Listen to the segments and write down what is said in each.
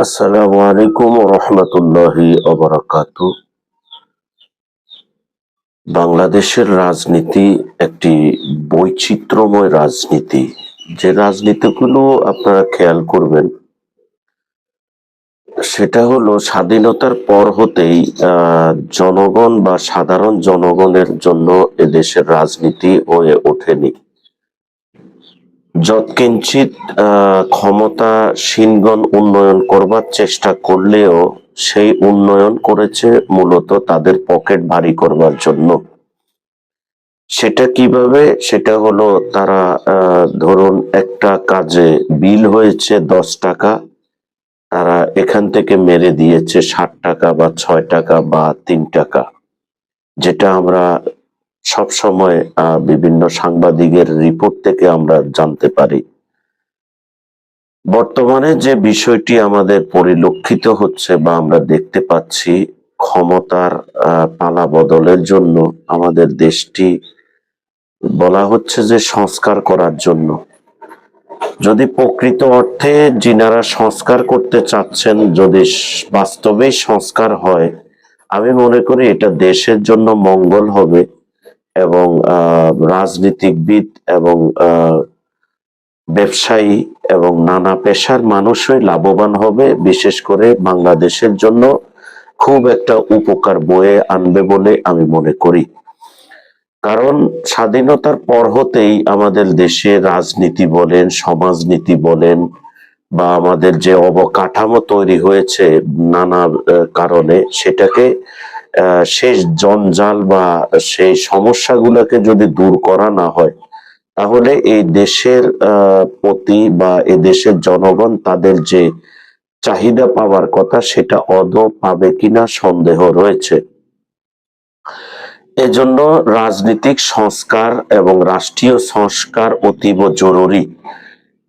আসসালামু আলাইকুম রহমতুল্লাহি অবরাকাত বাংলাদেশের রাজনীতি একটি বৈচিত্র্যময় রাজনীতি। যে রাজনীতিগুলো আপনারা খেয়াল করবেন, সেটা হলো স্বাধীনতার পর হতেই জনগণ বা সাধারণ জনগণের জন্য এদেশের রাজনীতি হয়ে ওঠেনি। যৎকিঞ্চিত ক্ষমতাসীনগণ উন্নয়ন করবার চেষ্টা করলেও সেই উন্নয়ন করেছে মূলত তাদের পকেট ভারী করবার জন্য। সেটা কীভাবে? সেটা হলো তারা ধরুন একটা কাজে বিল হয়েছে দশ টাকা, তারা এখান থেকে মেরে দিয়েছে ষাট টাকা বা ছয় টাকা বা তিন টাকা, যেটা আমরা সব সময় বিভিন্ন সাংবাদিকের রিপোর্ট থেকে আমরা জানতে পারি। বর্তমানে যে বিষয়টি আমাদের পরিলক্ষিত হচ্ছে বা আমরা দেখতে পাচ্ছি, ক্ষমতার পালা বদলের জন্য আমাদের দেশটি বলা হচ্ছে যে সংস্কার করার জন্য। যদি প্রকৃত অর্থে যিনারা সংস্কার করতে চাচ্ছেন, যদি বাস্তবেই সংস্কার হয়, আমি মনে করি এটা দেশের জন্য মঙ্গল হবে। এবং আহ, রাজনীতিকবিদ এবং ব্যবসায়ী এবং নানা পেশার মানুষই লাভবান হবে। বিশেষ করে বাংলাদেশের জন্য খুব একটা উপকার বয়ে আনবে বলে আমি মনে করি। কারণ স্বাধীনতার পর হতেই আমাদের দেশে রাজনীতি বলেন সমাজনীতি বলেন বা আমাদের যে অবকাঠামো তৈরি হয়েছে নানা কারণে সেটাকে শেষ জঞ্জাল বা সেই সমস্যাগুলোকে যদি দূর করা না হয়, তাহলে এই দেশের প্রতি বা এই দেশের জনগণ তাদের যে চাহিদা পাওয়ার কথা সেটা অদৌ পাবে কিনা সন্দেহ রয়েছে। এজন্য রাজনৈতিক সংস্কার এবং রাষ্ট্রীয় সংস্কার অতীব জরুরি।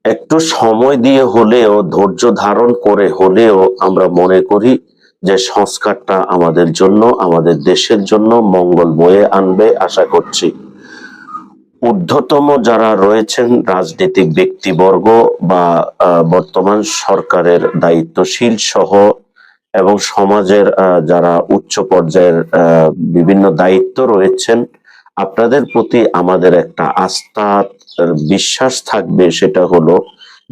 একটু সময় দিয়ে হলেও, ধৈর্য ধারণ করে হলেও আমরা মনে করি যে সংস্কারটা আমাদের জন্য, আমাদের দেশের জন্য মঙ্গল বয়ে আনবে, আশা করছি। ঊর্ধ্বতম যারা রয়েছেন রাজনৈতিক ব্যক্তিবর্গ বা বর্তমান সরকারের দায়িত্বশীল সহ এবং সমাজের যারা উচ্চ পর্যায়ের বিভিন্ন দায়িত্ব রয়েছেন, আপনাদের প্রতি আমাদের একটা আস্থা বিশ্বাস থাকবে সেটা হলো,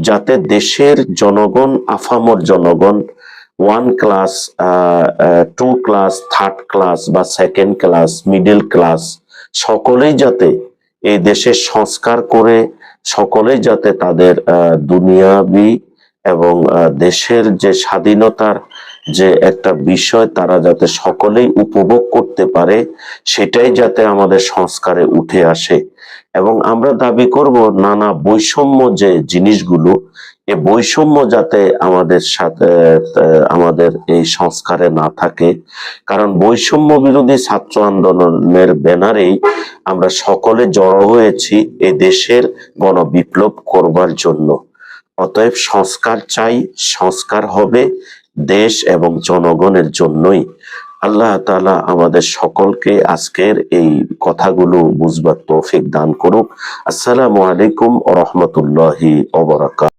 যাতে দেশের জনগণ, আফামর জনগণ one class to class third class বা সেকেন্ড ক্লাস মিডল ক্লাস সকলেই যাতে এই দেশের সংস্কার করে, সকলেই যাতে তাদের দুনিয়াবি এবং দেশের যে স্বাধীনতার যে একটা বিষয় তারা যাতে সকলেই উপভোগ করতে পারে, সেটাই যাতে আমাদের সংস্কারে উঠে আসে। এবং আমরা দাবি করব নানা বৈষম্য যে জিনিসগুলো এ বৈষম্য যাতে আমাদের সাথে আমাদের এই সংস্কারে না থাকে। কারণ বৈষম্য বিরোধী ছাত্র আন্দোলনের ব্যানারেই আমরা সকলে জড়ো হয়েছি এই দেশের গণবিপ্লব করবার জন্য। অতএব সংস্কার চাই, সংস্কার হবে দেশ এবং জনগণের জন্যই। আল্লাহ তাআলা আমাদের সকলকে আজকের এই কথাগুলো বুঝবার তৌফিক দান করুক। আসসালামু আলাইকুম রহমতুল্লাহি অবরাকাত